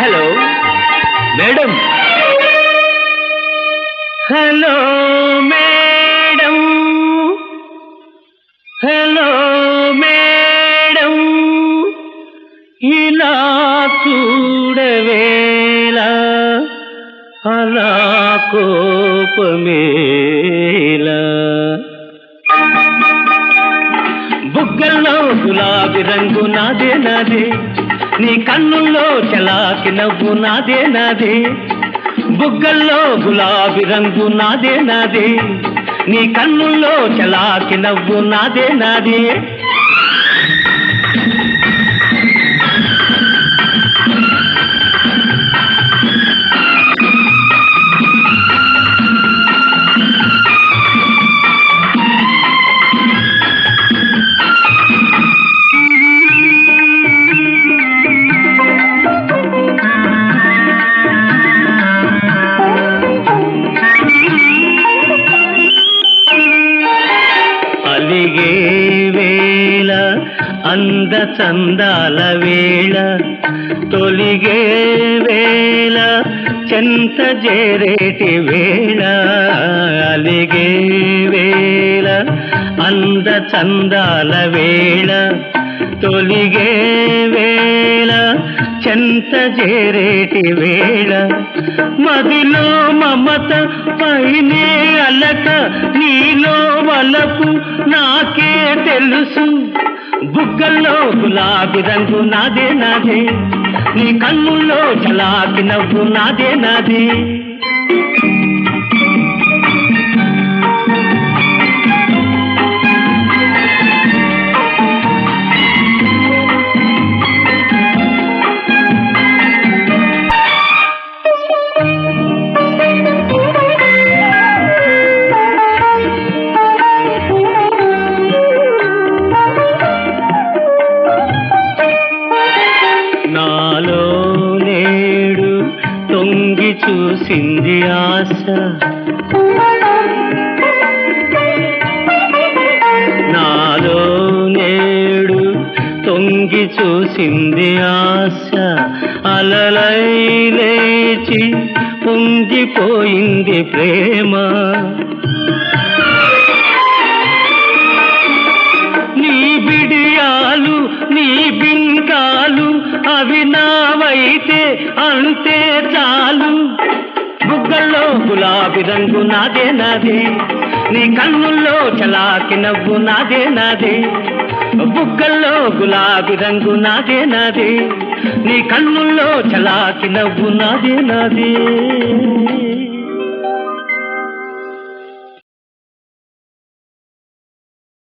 Hello madam. Hello madam. Hello madam. ఇలా చూడవేలా అలా కోపమే బుగ్గల్లో గులాబీ రంగు నాదే నాదే. నీ కన్నుల్లో చలాకి నవ్వు నాదే నాదే. బుగ్గల్లో గులాబీ రంగు నాదే నాదే. నీ కన్నుల్లో చలాకి నవ్వు నాదే నాదే. అంద చందాల వేళ తొలిగే వేళ చెంత జేరేటి వేళ అలిగే వేళ అంద చందాల వేళ తొలిగే వేళ చెంత చేరేటి వేళ. మదిలో మమత పైనే అలక నీలో వలపు నాకే తెలుసు. బుగ్గల్లో గులాబీ రంగు నాదే నాదే నీ కన్నుల్లో చలాకి నవ్వు నాదే నాదే. చూసింది ఆశ. నాలో నేడు తొంగి చూసింది ఆశ. అలలై లేచి పొంగిపోయింది ప్రేమ. నీ బిడియాలు నీ బింకాలు అవి నా అంతే చాలు. బుగ్గల్లో గులాబీ రంగు నాదే నాదే. నీ కన్నుల్లో చలాకి నవ్వు నాదే నాదే. బుగ్గల్లో గులాబీ రంగు నాదే నాదే. నీ కన్నుల్లో చలాకి నవ్వు నాదే నాదే.